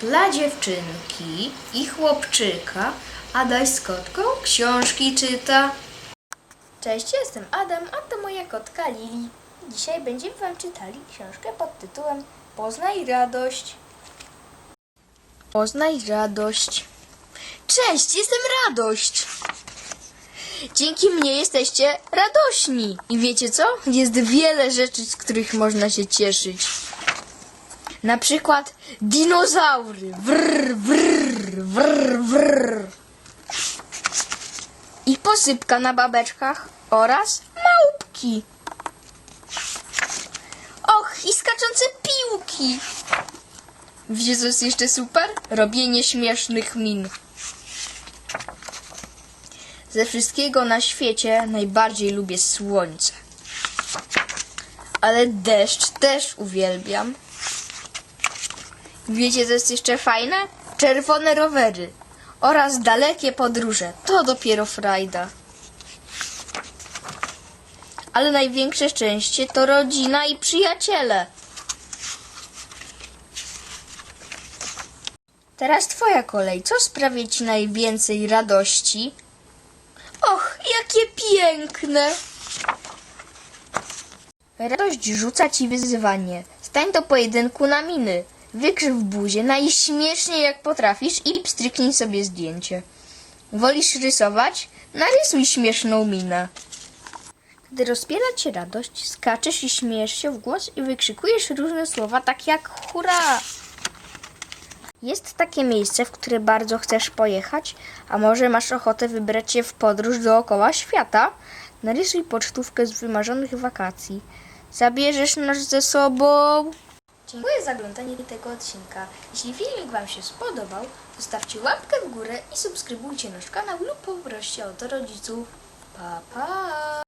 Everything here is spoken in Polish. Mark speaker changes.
Speaker 1: Dla dziewczynki i chłopczyka Adaś z kotką książki czyta. Cześć, jestem Adam, a to moja kotka Lili. Dzisiaj będziemy Wam czytali książkę pod tytułem Poznaj radość. Poznaj radość. Cześć, jestem Radość. Dzięki mnie jesteście radośni. I wiecie co? Jest wiele rzeczy, z których można się cieszyć. Na przykład dinozaury. Wrr, wrr, wrr, wrr. I posypka na babeczkach oraz małpki. Och, i skaczące piłki. Wiecie, co jest jeszcze super? Robienie śmiesznych min. Ze wszystkiego na świecie najbardziej lubię słońce. Ale deszcz też uwielbiam. Wiecie, co jest jeszcze fajne? Czerwone rowery oraz dalekie podróże. To dopiero frajda. Ale największe szczęście to rodzina i przyjaciele. Teraz twoja kolej. Co sprawia ci najwięcej radości? Och, jakie piękne! Radość rzuca ci wyzwanie. Stań do pojedynku na miny. Wykrzyw buzię najśmieszniej jak potrafisz i pstryknij sobie zdjęcie. Wolisz rysować? Narysuj śmieszną minę. Gdy rozpiera cię radość, skaczesz i śmiejesz się w głos i wykrzykujesz różne słowa, tak jak hurra! Jest takie miejsce, w które bardzo chcesz pojechać, a może masz ochotę wybrać się w podróż dookoła świata? Narysuj pocztówkę z wymarzonych wakacji. Zabierzesz nas ze sobą. Dziękuję za oglądanie tego odcinka. Jeśli filmik Wam się spodobał, zostawcie łapkę w górę i subskrybujcie nasz kanał lub poproście o to rodziców. Pa, pa!